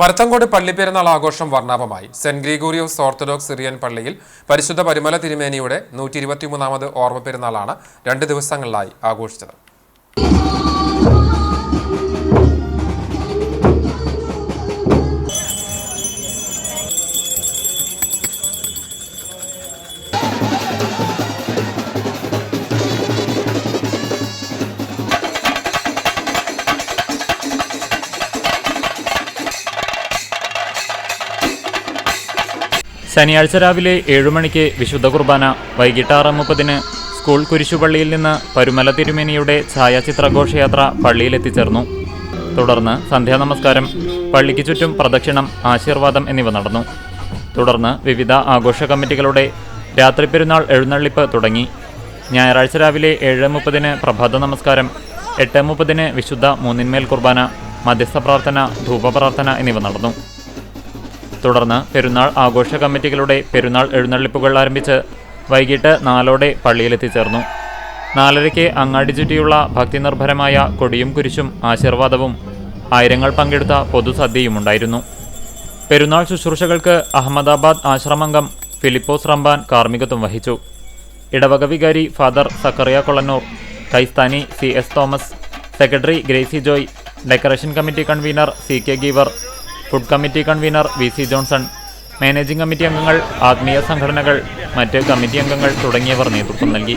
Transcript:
മരത്തങ്കോട് പള്ളിപ്പെരുന്നാൾ ആഘോഷം വർണാഭമായി. സെന്റ് ഗ്രിഗോറിയോസ് ഓർത്തഡോക്സ് സിറിയൻ പള്ളിയിൽ പരിശുദ്ധ പരിമല തിരുമേനിയുടെ നൂറ്റി ഇരുപത്തിമൂന്നാമത് ഓർമ്മ പെരുന്നാളാണ് രണ്ട് ദിവസങ്ങളിലായി ആഘോഷിച്ചത്. ശനിയാഴ്ച രാവിലെ ഏഴുമണിക്ക് വിശുദ്ധ കുർബാന വൈകിട്ട് ആറ് മുപ്പതിന് സ്കൂൾ കുരിശുപള്ളിയിൽ നിന്ന് പരുമല തിരുമേനിയുടെ ഛായാചിത്രഘോഷയാത്ര പള്ളിയിലെത്തിച്ചേർന്നു. തുടർന്ന് സന്ധ്യാനമസ്കാരം പള്ളിക്ക് ചുറ്റും പ്രദക്ഷിണം ആശീർവാദം എന്നിവ നടന്നു. തുടർന്ന് വിവിധ ആഘോഷ കമ്മിറ്റികളുടെ രാത്രി പെരുന്നാൾ എഴുന്നള്ളിപ്പ് തുടങ്ങി. ഞായറാഴ്ച രാവിലെ ഏഴ് മുപ്പതിന് പ്രഭാത നമസ്കാരം എട്ട് മുപ്പതിന് വിശുദ്ധ മൂന്നിന്മേൽ കുർബാന മധ്യസ്ഥ പ്രാർത്ഥന ധൂപപ്രാർത്ഥന എന്നിവ നടന്നു. തുടർന്ന് പെരുന്നാൾ ആഘോഷ കമ്മിറ്റികളുടെ പെരുന്നാൾ എഴുന്നള്ളിപ്പുകൾ ആരംഭിച്ച് വൈകിട്ട് നാലോടെ പള്ളിയിലെത്തിച്ചേർന്നു. നാലരയ്ക്ക് അങ്ങാടി ചുറ്റിയുള്ള ഭക്തിനിർഭരമായ കൊടിയും കുരിശും ആശീർവാദവും ആയിരങ്ങൾ പങ്കെടുത്ത പൊതുസദ്യയുമുണ്ടായിരുന്നു പെരുന്നാൾ ശുശ്രൂഷകൾക്ക് അഹമ്മദാബാദ് ആശ്രമംഗം ഫിലിപ്പോസ് റംബാൻ കാർമ്മികത്വം വഹിച്ചു. ഇടവക വികാരി father Zacharia Kolannur കൈസ്ഥാനി C S Thomas secretary Gracy Joy decoration committee convener C K Geevar food committee convener V C Johnson managing committee അംഗങ്ങൾ ആത്മീയ സംഘടനകൾ മറ്റ് കമ്മിറ്റി അംഗങ്ങൾ തുടങ്ങിയവർ നേതൃത്വം നൽകി.